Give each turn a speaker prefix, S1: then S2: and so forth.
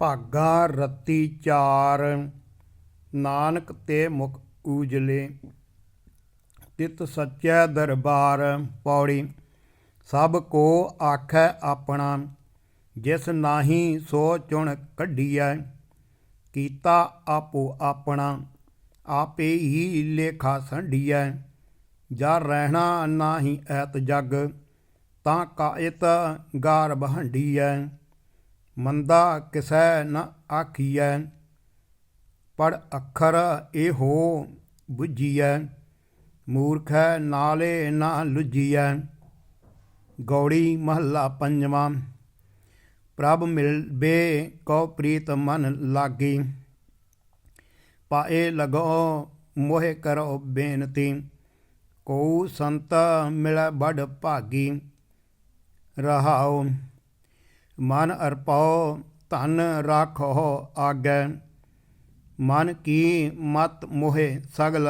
S1: ਭਾਗਾ ਰਤੀ ਚਾਰ, ਨਾਨਕ ਤੇ ਮੁਖ ਉਜਲੇ, ਤਿਤ ਸੱਚੈ ਦਰਬਾਰ ਪੌੜੀ, ਸਭ ਕੋ ਆਖੈ ਆਪਣਾ, ਜਿਸ ਨਾਹੀ ਸੋ ਚੁਣ ਕੱਢੀਐ, ਕੀਤਾ ਆਪੋ ਆਪਣਾ, ਆਪੇ ਹੀ ਲੇਖਾ ਸੰਢੀਐ, ਜਾ ਰਹਿਣਾ ਨਾਹੀ ਐਤ ਜਗ, ਤਾਂ ਕਾਇਤ ਗਾਰ ਬਹੰਡੀਐ ਮੰਦਾ ਕਿਸੈ ਨ ਆਖੀਐ ਪੜ ਅੱਖਰ ਇਹੋ 부ਜੀਐ ਮੂਰਖੈ ਨਾਲੇ ਨਾ ਲੁਜੀਐ ਗੌੜੀ ਮਹੱਲਾ ਪੰਜਵਾਂ, ਪ੍ਰਭ ਮਿਲਬੇ ਕੋ ਪ੍ਰੀਤ ਮਨ ਲਾਗੀ। ਪਾਏ ਲਗੋ ਮੋਹਿ ਕਰੋ ਬੇਨਤੀ ਕੋ ਸੰਤ ਮਿਲੈ ਬੜ ਭਾਗੀ। ਰਹਾਓ ਮਨ ਅਰਪਾਉ ਧਨ ਰਾਖੋ ਆਗੈ। ਮਨ ਕੀ ਮਤ ਮੋਹਿ ਸਗਲ